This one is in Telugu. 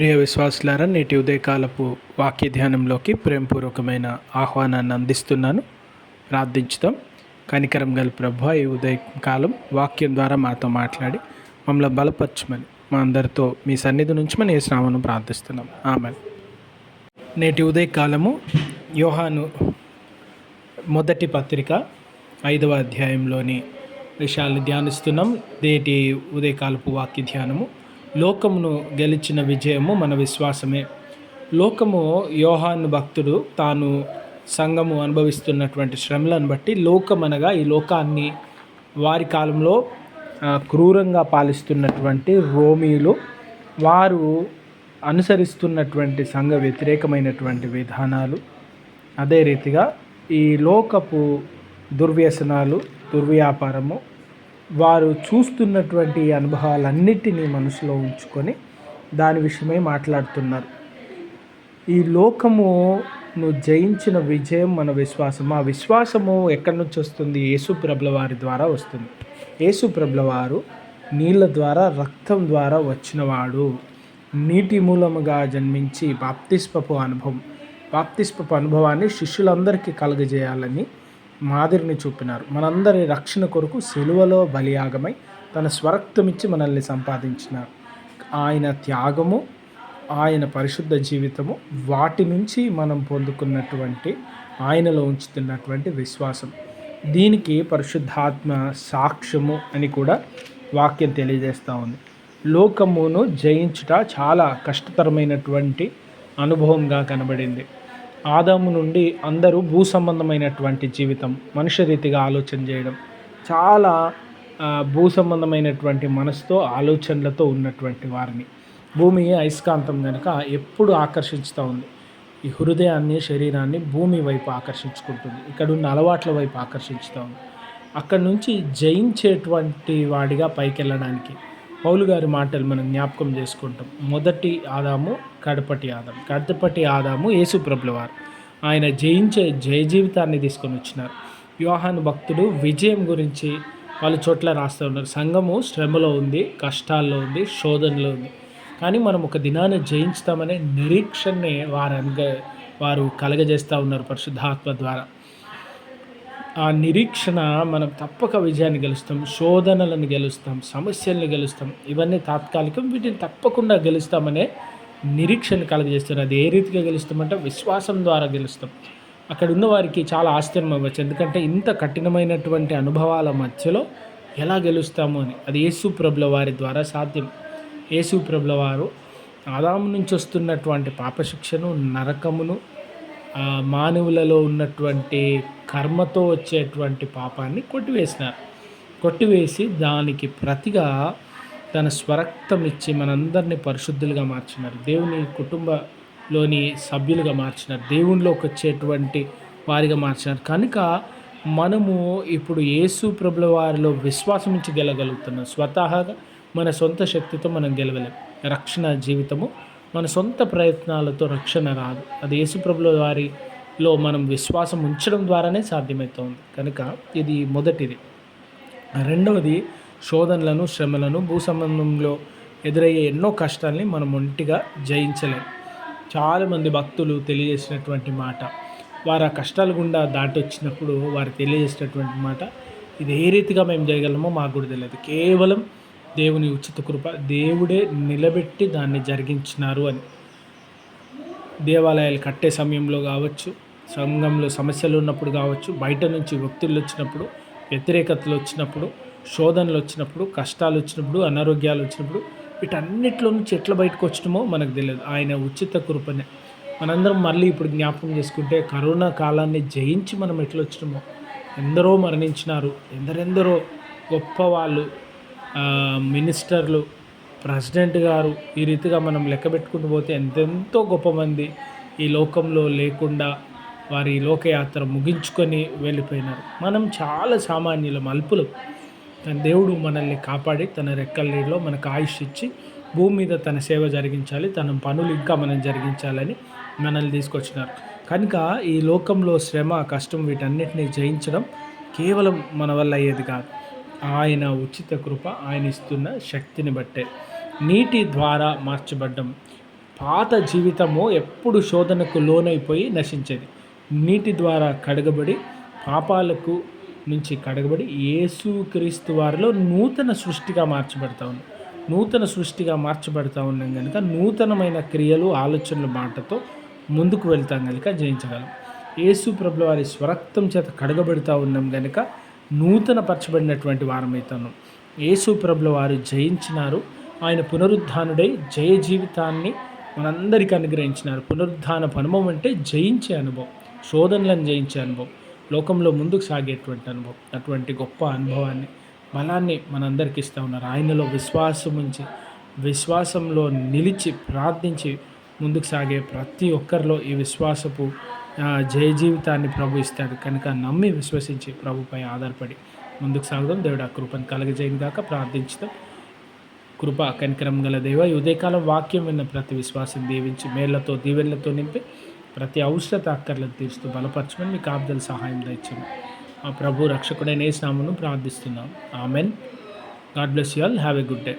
ప్రియ విశ్వాసులారా నేటి ఉదయకాలపు వాక్య ధ్యానంలోకి ప్రేమపూర్వకమైన ఆహ్వానాన్ని అందిస్తున్నాను. ప్రార్థించుదాం. కనికరం గల ప్రభు ఈ ఉదయకాలం వాక్యం ద్వారా మాతో మాట్లాడి మమ్మల్ని బలపరచమని మా అందరితో మీ సన్నిధి నుంచి మనం ఏ శ్రామను ప్రార్థిస్తున్నాం. ఆమె నేటి ఉదయకాలము యోహాను మొదటి పత్రిక ఐదవ అధ్యాయంలోని విషయాలను ధ్యానిస్తున్నాం. నేటి ఉదయకాలపు వాక్య ధ్యానము లోకమును గెలిచిన విజయము మన విశ్వాసమే. లోకము యోహాను భక్తుడు తాను సంఘము అనుభవిస్తున్నటువంటి శ్రమలను బట్టి లోకం అనగా ఈ లోకాన్ని వారి కాలంలో క్రూరంగా పాలిస్తున్నటువంటి రోమీలు వారు అనుసరిస్తున్నటువంటి సంఘ వ్యతిరేకమైనటువంటి విధానాలు. అదే రీతిగా ఈ లోకపు దుర్వ్యసనాలు దుర్వ్యాపారము వారు చూస్తున్నటువంటి అనుభవాలన్నిటినీ మనసులో ఉంచుకొని దాని విషయమై మాట్లాడుతున్నారు. ఈ లోకమును జయించిన విజయం మన విశ్వాసము. ఆ విశ్వాసము ఎక్కడి నుంచి వస్తుంది? యేసు ప్రభుల వారి ద్వారా వస్తుంది. యేసు ప్రభుల వారు నీళ్ళ ద్వారా రక్తం ద్వారా వచ్చినవాడు. నీటి మూలముగా జన్మించి బాప్తిస్పపు అనుభవం. బాప్తిస్పపు అనుభవాన్ని శిష్యులందరికీ కలుగజేయాలని మాదిరిని చూపినారు. మనందరి రక్షణ కొరకు సెలువలో బలియాగమై తన స్వరక్తమిచ్చి మనల్ని సంపాదించినారు. ఆయన త్యాగము ఆయన పరిశుద్ధ జీవితము వాటి నుంచి మనం పొందుకున్నటువంటి ఆయనలో ఉంచుతున్నటువంటి విశ్వాసం. దీనికి పరిశుద్ధాత్మ సాక్ష్యము అని కూడా వాక్యం తెలియజేస్తూ ఉంది. లోకమును జయించుట చాలా కష్టతరమైనటువంటి అనుభవంగా కనబడింది. ఆదాము నుండి అందరూ భూ సంబంధమైనటువంటి జీవితం మనుష్య రీతిగా ఆలోచన చేయడం. చాలా భూ సంబంధమైనటువంటి మనసుతో ఆలోచనలతో ఉన్నటువంటి వారిని. భూమి అయస్కాంతం కనుక ఎప్పుడు ఆకర్షిస్తూ ఉంది. ఈ హృదయాన్ని శరీరాన్ని భూమి వైపు ఆకర్షించుకుంటుంది. ఇక్కడ ఉన్న అలవాట్ల వైపు ఆకర్షించుతూ ఉంది. అక్కడ నుంచి జయించేటువంటి వాడిగా పైకి వెళ్ళడానికి పౌలు గారి మాటలు మనం జ్ఞాపకం చేసుకుంటాం. మొదటి ఆదాము కడపటి ఆదాం. కడపటి ఆదాము యేసుప్రభుల వారు. ఆయన జయించే జయ జీవితాన్ని తీసుకొని వచ్చినారు. యోహాను భక్తుడు విజయం గురించి వాళ్ళ చోట్ల రాస్తూ ఉన్నారు. సంఘము శ్రమలో ఉంది కష్టాల్లో ఉంది శోధనలో ఉంది. కానీ మనం ఒక దినాన్ని జయించుతామనే నిరీక్షణని వారు వారు కలగజేస్తూ ఉన్నారు పరిశుద్ధాత్మ ద్వారా. ఆ నిరీక్షణ మనం తప్పక విజయాన్ని గెలుస్తాం శోధనలను గెలుస్తాం సమస్యలను గెలుస్తాం ఇవన్నీ తాత్కాలికం వీటిని తప్పకుండా గెలుస్తామనే నిరీక్షణ కలగజేస్తారు. అది ఏ రీతిగా గెలుస్తామంటే విశ్వాసం ద్వారా గెలుస్తాం. అక్కడ ఉన్న వారికి చాలా ఆశ్చర్యం అవ్వచ్చు. ఎందుకంటే ఇంత కఠినమైనటువంటి అనుభవాల మధ్యలో ఎలా గెలుస్తాము అని. అది యేసు ప్రభుల వారి ద్వారా సాధ్యం. యేసు ప్రభుల వారు ఆదాము నుంచి వస్తున్నటువంటి పాపశిక్షను నరకమును మానవులలో ఉన్నటువంటి కర్మతో వచ్చేటువంటి పాపాన్ని కొట్టివేసినారు. కొట్టివేసి దానికి ప్రతిగా తన స్వరక్తం ఇచ్చి మనందరినీ పరిశుద్ధులుగా మార్చినారు. దేవుని కుటుంబలోని సభ్యులుగా మార్చినారు. దేవునిలోకి వచ్చేటువంటి వారిగా మార్చినారు. కనుక మనము ఇప్పుడు యేసు ప్రభుల వారిలో విశ్వాసం ఇచ్చి గెలగలుగుతున్నాం. స్వతహాగా మన సొంత శక్తితో మనం గెలవలేం. రక్షణ జీవితము మన సొంత ప్రయత్నాలతో రక్షణ రాదు. అది యేసుప్రభుల వారిలో మనం విశ్వాసం ఉంచడం ద్వారానే సాధ్యమవుతుంది కనుక ఇది మొదటిది. రెండవది శోధనలను శ్రమలను భూ సంబంధంలో ఎదురయ్యే ఎన్నో కష్టాల్ని మనం ఒంటిగా జయించలేం. చాలామంది భక్తులు తెలియజేసినటువంటి మాట వారు ఆ కష్టాల గుండా దాటి వచ్చినప్పుడు వారు తెలియజేసినటువంటి మాట ఇది ఏ రీతిగా మేము చేయగలమో మాకు కూడా తెలియదు. కేవలం దేవుని ఉచిత కృప. దేవుడే నిలబెట్టి దాన్ని జరిగించినారు అని. దేవాలయాలు కట్టే సమయంలో కావచ్చు సంఘంలో సమస్యలు ఉన్నప్పుడు కావచ్చు బయట నుంచి వ్యక్తులు వచ్చినప్పుడు వ్యతిరేకతలు వచ్చినప్పుడు శోధనలు వచ్చినప్పుడు కష్టాలు వచ్చినప్పుడు అనారోగ్యాలు వచ్చినప్పుడు వీటన్నిటిలో నుంచి ఎట్లా బయటకు వచ్చినామో మనకు తెలియదు. ఆయన ఉచిత కృపనే. మనందరం మళ్ళీ ఇప్పుడు జ్ఞాపకం చేసుకుంటే కరోనా కాలాన్ని జయించి మనం ఎట్లా వచ్చినామో. ఎందరో మరణించినారు. ఎందరెందరో గొప్ప వాళ్ళు మినిస్టర్లు ప్రెసిడెంట్ గారు ఈ రీతిగా మనం లెక్క పెట్టుకుంటూ పోతే ఎంతెంతో గొప్ప మంది ఈ లోకంలో లేకుండా వారి లోకయాత్ర ముగించుకొని వెళ్ళిపోయినారు. మనం చాలా సామాన్యులం అల్పులం తన దేవుడు మనల్ని కాపాడి తన రెక్కల నీళ్ళలో మనకు ఆయుష్ ఇచ్చి భూమి మీద తన సేవ జరిగించాలి తన పనులు ఇంకా మనం జరిగించాలని మనల్ని తీసుకొచ్చినారు. కనుక ఈ లోకంలో శ్రమ కష్టం వీటన్నిటిని జయించడం కేవలం మన వల్ల అయ్యేది కాదు. ఆయన ఉచిత కృప ఆయన ఇస్తున్న శక్తిని బట్టే. నీటి ద్వారా మార్చబడ్డం. పాత జీవితము ఎప్పుడు శోధనకు లోనైపోయి నశించేది. నీటి ద్వారా కడగబడి పాపాలకు నుంచి కడగబడి యేసుక్రీస్తు వారిలో నూతన సృష్టిగా మార్చబడతా ఉన్నాం. నూతన సృష్టిగా మార్చబడతా ఉన్నాం కనుక నూతనమైన క్రియలు ఆలోచనల మాటతో ముందుకు వెళ్తాం కనుక జయించగలం. యేసు ప్రభుల వారి స్వరక్తం చేత కడగబడుతూ ఉన్నాం కనుక నూతన పరచబడినటువంటి వారమైతను. యేసు ప్రభుల వారు జయించినారు. ఆయన పునరుద్ధానుడై జయ జీవితాన్ని మనందరికీ అనుగ్రహించినారు. పునరుద్ధాన అనుభవం అంటే జయించే అనుభవం శోధనలను జయించే అనుభవం లోకంలో ముందుకు సాగేటువంటి అనుభవం. అటువంటి గొప్ప అనుభవాన్ని బలాన్ని మనందరికి ఇస్తూ ఉన్నారు. ఆయనలో విశ్వాసం ఉంచి విశ్వాసంలో నిలిచి ప్రార్థించి ముందుకు సాగే ప్రతి ఒక్కరిలో ఈ విశ్వాసపు జయ జీవితాన్ని ప్రభు ఇస్తాడు. కనుక నమ్మి విశ్వసించి ప్రభుపై ఆధారపడి ముందుకు సాగుదాం. దేవుడు ఆ కృపను కలగజేయని దాకా ప్రార్థించుదాం. కృప కనికరం గల దేవ ఈ ఉదయకాలం వాక్యం విన్న ప్రతి విశ్వాసం దీవించి మేళ్ళతో దీవెళ్ళతో నింపి ప్రతి అవసరత అక్కర్లను తీరుస్తూ బలపరచమని మీకు ఆబ్దల సహాయం దయచండి ఆ ప్రభు రక్షకుడైన ఏ నామను ప్రార్థిస్తున్నాం. Amen. God bless you all. Have a good day.